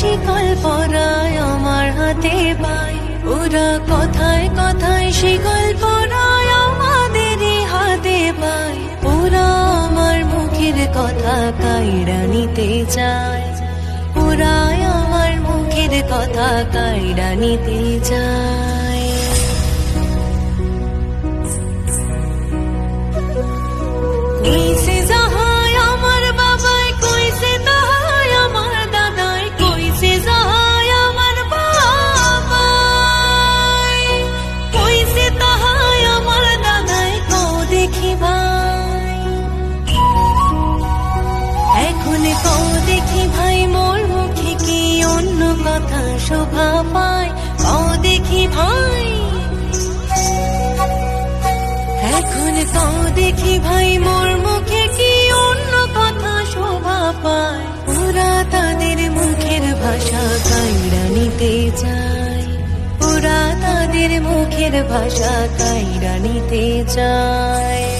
শিকল পরায় আমার হাতে পায় ওরা কথায় কথায় শিকল পরায় আমাদেরই হাতে পায় ওরা আমার মুখের কথা কাইরা নিতে চায়। ওরা আমার মুখের কথা কাইড়া নিতে চায়। দেখি ভাই, মোর মুখে কি অন্য কথা শোভা পায়? কও দেখি ভাই। এখন কও দেখি ভাই, মোর মুখে কি অন্য কথা শোভা পায়? ওরা তাদের মুখের ভাষা কাইরা নিতে চায়। ওরা তাদের মুখের ভাষা কাইরা নিতে চায়।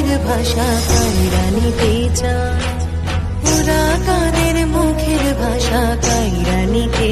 গানের ভাষা কানে রানিতে চা ওরা গানের মুখের ভাষা